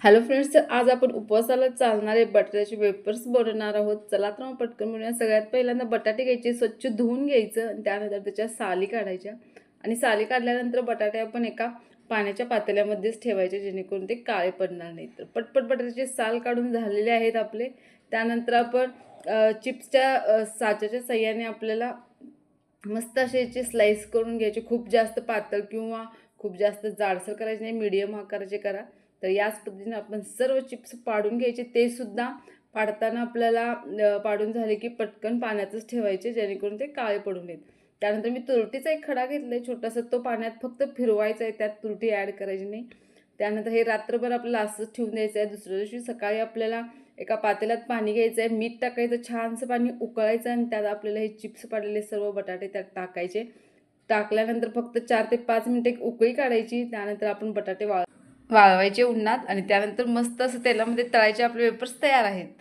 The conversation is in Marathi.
हॅलो फ्रेंड्स आज आपण उपवासाला चालणारे बटाट्याचे वेपर्स बनवणार आहोत. चला तर मग पटकन बनवूया. सगळ्यात पहिल्यांदा बटाटे घ्यायचे स्वच्छ धुवून घ्यायचं आणि त्यानंतर त्याच्या साली काढायच्या. आणि साली काढल्यानंतर बटाटे आपण एका पाण्याच्या पातेल्यामध्येच ठेवायचे जेणेकरून ते काळे पडणार नाहीत. तर पटपट बटाट्याचे साल काढून झालेले आहेत आपले. त्यानंतर आपण चिप्सच्या साच्याच्या सहाय्याने आपल्याला मस्त असे याचे स्लाईस करून घ्यायचे. खूप जास्त पातळ किंवा खूप जास्त जाडसर करायचे नाही मीडियम आकाराचे करा. तर याच पद्धतीने आपण सर्व चिप्स पाडून घ्यायचे. ते सुद्धा पाडताना आपल्याला पाडून झाले की पटकन पाण्यातच ठेवायचे जेणेकरून ते काळे पडून येत. त्यानंतर मी तुरटीचा एक खडा घेतला आहे छोटासा तो पाण्यात फक्त फिरवायचा आहे त्यात तुरटी ॲड करायची नाही. त्यानंतर हे रात्रभर आपल्याला असंच ठेवून द्यायचं आहे. दुसऱ्या दिवशी सकाळी आपल्याला एका पातेल्यात पाणी घ्यायचं आहे. मीठ टाकायचं छानसं पाणी उकळायचं आणि त्यात आपल्याला हे चिप्स पाडलेले सर्व बटाटे त्यात टाकायचे. टाकल्यानंतर फक्त चार ते पाच मिनिटं एक उकळी काढायची. त्यानंतर आपण बटाटे वाळ वाळवायचे उन्हात आणि त्यानंतर मस्त असं तेलामध्ये तळायचे आपले वेपर्स तयार आहेत.